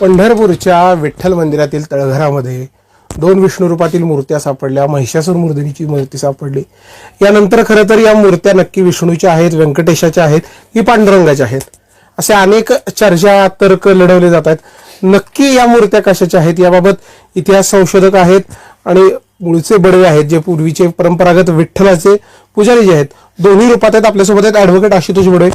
पंढरपूरच्या विठ्ठल मंदिरातील तळघरामध्ये दोन विष्णू रूपातील मूर्त्या सापडल्या महिषासूर मूर्तिनीची मूर्ती सापडली. यानंतर खरं तर या मूर्त्या नक्की विष्णूच्या आहेत व्यंकटेशाच्या आहेत की पांडुरंगाच्या आहेत? असे अनेक चर्चा तर्क लढवले जात आहेत. नक्की या मूर्त्या कशाच्या आहेत? याबाबत इतिहास संशोधक आहेत आणि मूळचे बडवे आहेत जे पूर्वीचे परंपरागत विठ्ठलाचे पुजारी जे आहेत. दोन्ही रूपात आहेत आपल्यासोबत आहेत ऍडव्होकेट आशुतोष बडवे.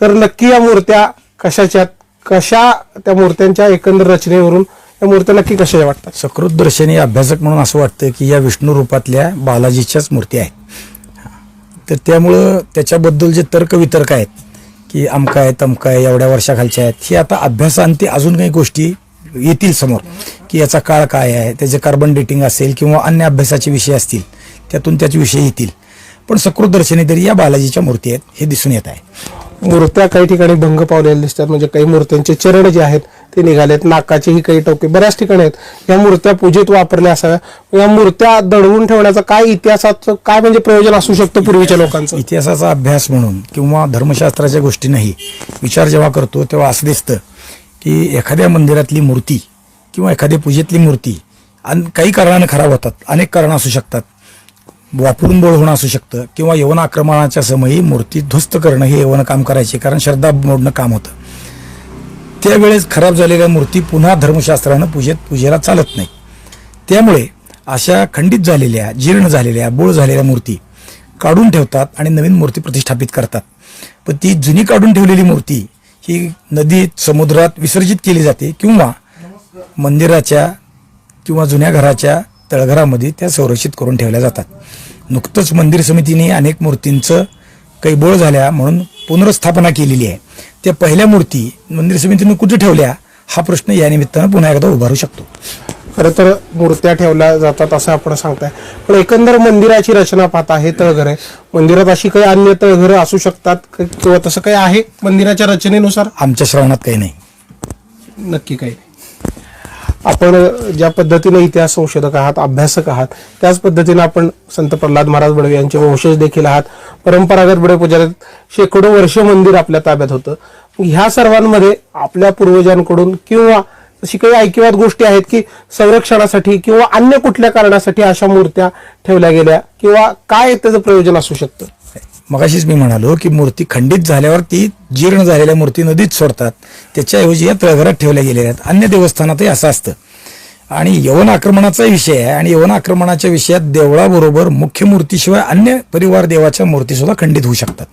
सर नक्की या मूर्त्या कशाच्या आहेत? कशा त्या मूर्त्यांच्या एकंदर रचनेवरून या मूर्त्या नक्की कशा वाटतात? सकृत दर्शनी अभ्यासक म्हणून असं वाटतं की या विष्णू रूपातल्या बालाजीच्याच मूर्ती आहेत. तर त्यामुळं त्याच्याबद्दल जे तर्क वितर्क आहेत की अमका आहे तमका आहे एवढ्या वर्षाखालच्या आहेत हे आता अभ्यासांती अजून काही गोष्टी येतील समोर की याचा काळ काय आहे त्याचे कार्बन डेटिंग असेल किंवा अन्य अभ्यासाचे विषय असतील त्यातून त्याचे विषय येतील. पण सकृत दर्शनी तरी या बालाजीच्या मूर्ती आहेत हे दिसून येत आहे. मूर्त्या काही ठिकाणी भंग पावलेल्या दिसतात. म्हणजे काही मूर्त्यांचे चरण जे आहेत ते निघालेत. नाकाचेही काही टोके बऱ्याच ठिकाणी आहेत. या मूर्त्या पूजेत वापरल्या असाव्या. या मूर्त्या दडवून ठेवण्याचा काय इतिहासाचं काय म्हणजे प्रयोजन असू शकतं पूर्वीच्या लोकांचं? इतिहासाचा अभ्यास म्हणून किंवा धर्मशास्त्राच्या गोष्टींनाही विचार जेव्हा करतो तेव्हा असं दिसतं की एखाद्या मंदिरातली मूर्ती किंवा एखाद्या पूजेतली मूर्ती अन काही कारणानं खराब होतात. अनेक कारणं असू शकतात. वापरून बोळ होणं असू शकतं किंवा यवन आक्रमणाच्या समयी मूर्ती ध्वस्त करणं हे यवन काम करायचे कारण श्रद्धा मोडणं काम होतं. त्यावेळेस खराब झालेल्या मूर्ती पुन्हा धर्मशास्त्रानं पूजेत पूजेला चालत नाही. त्यामुळे अशा खंडित झालेल्या जीर्ण झालेल्या बोळ झालेल्या मूर्ती काढून ठेवतात आणि नवीन मूर्ती प्रतिष्ठापित करतात. पण ती जुनी काढून ठेवलेली मूर्ती ही नदीत समुद्रात विसर्जित केली जाते किंवा मंदिराच्या किंवा जुन्या घराच्या तळघरामध्ये त्या संरक्षित करून ठेवल्या जातात. नुकतंच मंदिर समितीने अनेक मूर्तींचं काही बोळ झाल्या म्हणून पुनर्स्थापना केलेली आहे. त्या पहिल्या मूर्ती मंदिर समितीने कुठे ठेवल्या हा प्रश्न या निमित्तानं पुन्हा एकदा उभारू शकतो. खरं तर मूर्त्या ठेवल्या जातात असं आपण सांगताय. पण एकंदर मंदिराची रचना पाहता हे तळघर. आहे मंदिरात अशी काही अन्य तळघरं असू शकतात किंवा तसं काही आहे मंदिराच्या रचनेनुसार? आमच्या श्रवणात काही नाही. नक्की काही नाही. आपण ज्या पद्धतीने इतिहास संशोधक आहात अभ्यासक आहात त्याच पद्धतीने आपण संत प्रल्हाद महाराज बडवे यांचे वंशज देखील आहात. परंपरागत बडे पुजाऱ्यात शेकडो वर्ष मंदिर आपल्या ताब्यात होतं. ह्या सर्वांमध्ये आपल्या पूर्वजांकडून किंवा अशी काही ऐकिवात गोष्टी आहेत की संरक्षणासाठी किंवा अन्य कुठल्या कारणासाठी अशा मूर्त्या ठेवल्या गेल्या किंवा काय त्याचं प्रयोजन असू शकतं? मगाशीच मी म्हणालो की मूर्ती खंडित झाल्यावर ती जीर्ण झालेल्या मूर्ती नदीत सोडतात. त्याच्याऐवजी या तळघरात ठेवल्या गेलेल्या आहेत. अन्य देवस्थानातही असं असतं. आणि यवन आक्रमणाचा विषय आहे. आणि यवन आक्रमणाच्या विषयात देवळाबरोबर मुख्य मूर्तीशिवाय अन्य परिवार देवाच्या मूर्तीसुद्धा खंडित होऊ शकतात.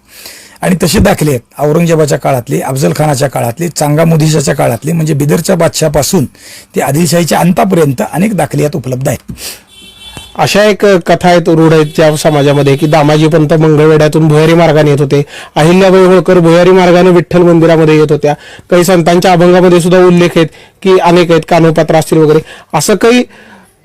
आणि तसे दाखले आहेत. औरंगजेबाच्या काळातली अफजल खानाच्या काळातले चांगा मुदिशाच्या म्हणजे बिदरच्या बादशापासून ते आदिलशाहीच्या अंतापर्यंत अनेक दाखले यात उपलब्ध आहेत. अशा एक कथा आहेत रूढ आहेत त्या समाजामध्ये की दामाजी पंत मंगळवेड्यातून भुयारी मार्गाने येत होते. अहिल्याबाई होळकर भुयारी मार्गाने विठ्ठल मंदिरामध्ये येत होत्या. काही संतांच्या अभंगामध्ये सुद्धा उल्लेख आहेत की अनेक आहेत कानोपात्र असतील वगैरे. असं काही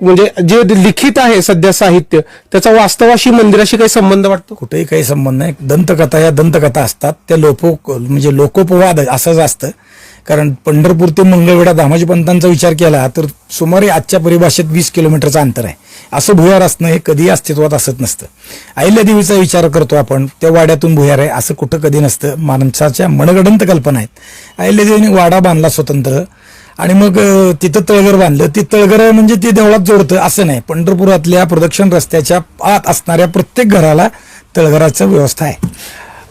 म्हणजे जे लिखित आहे सध्या साहित्य त्याचा वास्तवाशी मंदिराशी काही संबंध वाटतो? कुठेही काही संबंध नाही. दंतकथा या दंतकथा असतात. त्या लोपो म्हणजे लोकोपवाद असंच असतं. कारण पंढरपूर ते मंगळवेढा दामाजी पंतांचा विचार केला तर सुमारे आजच्या परिभाषेत वीस किलोमीटरचं अंतर आहे. असं भुयार असणं हे कधीही अस्तित्वात असत नसतं. अहिल्या देवीचा विचार करतो आपण त्या वाड्यातून भुयार आहे असं कुठं कधी नसतं. माणसाच्या मनगडंत कल्पना आहेत. अहिल्यादेवीने वाडा बांधला स्वतंत्र आणि मग तिथं तळघर बांधलं. ती तळघर म्हणजे ते देवळात जोडतं असं नाही. पंढरपुरातल्या प्रदक्षिण रस्त्याच्या आत असणाऱ्या प्रत्येक घराला तळघराचं व्यवस्था आहे.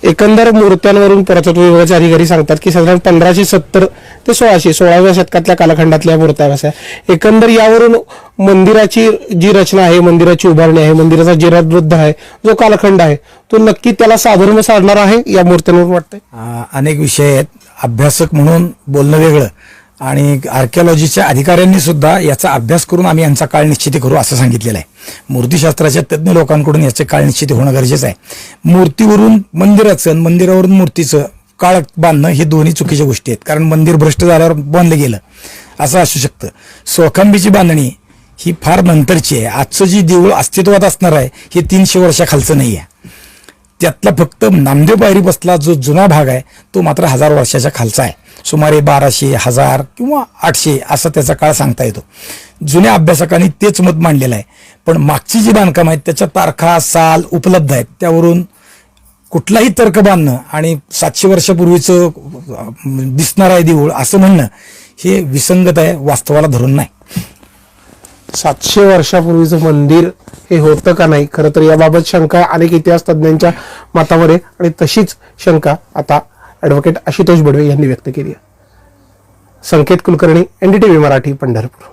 एकंदर मूर्त्यांवरून पुरातत्व विभागाचे अधिकारी सांगतात की साधारण पंधराशे सत्तर ते सोळाशे सोळाव्या शतकातल्या कालखंडातल्या मूर्त्या कशा आहे. एकंदर यावरून मंदिराची जी रचना आहे मंदिराची उभारणी आहे मंदिराचा जिराबद्ध आहे जो कालखंड आहे तो नक्की त्याला साधर्म साधणार आहे या मूर्त्यांवर वाटतंय? अनेक विषय आहेत. अभ्यासक म्हणून बोलणं वेगळं. आणि आर्किओलॉजीच्या अधिकाऱ्यांनी सुद्धा याचा अभ्यास करून आम्ही यांचा काळ निश्चिती करू असं सांगितलेलं आहे. मूर्तीशास्त्राच्या तज्ज्ञ लोकांकडून याचे काळ निश्चित होणं गरजेचं आहे. मूर्तीवरून मंदिराचं आणि मंदिरावरून मूर्तीचं काळ बांधणं हे दोन्ही चुकीच्या गोष्टी आहेत. कारण मंदिर भ्रष्ट झाल्यावर बांधलं गेलं. असं असू शकतं. सोखंबीची बांधणी ही फार नंतरची आहे. आजचं जी देऊळ अस्तित्वात असणार आहे हे तीनशे वर्षाखालचं नाही आहे. त्यातला फक्त नामदेव पायरी बसला जो जुना भाग आहे तो मात्र हजार वर्षाच्या खालचा आहे. सुमारे बाराशे हजार किंवा आठशे असा त्याचा काळ सांगता येतो. जुन्या अभ्यासकांनी तेच मत मांडलेलं आहे. पण मागची जी बांधकाम आहेत त्याच्या तारखा साल उपलब्ध आहेत. त्यावरून कुठलाही तर्क बांधणं आणि सातशे वर्षापूर्वीचं दिसणार आहे देऊळ असं म्हणणं हे विसंगत आहे वास्तवाला धरून नाही. सातशे वर्षापूर्वीचं मंदिर हे होतं का नाही? खरं तर याबाबत शंका अनेक इतिहास तज्ज्ञांच्या मतामध्ये आणि तशीच शंका आता ऍडव्होकेट आशुतोष बडवे यांनी व्यक्त केली आहे. संकेत कुलकर्णी एनडीटीव्ही मराठी पंढरपूर.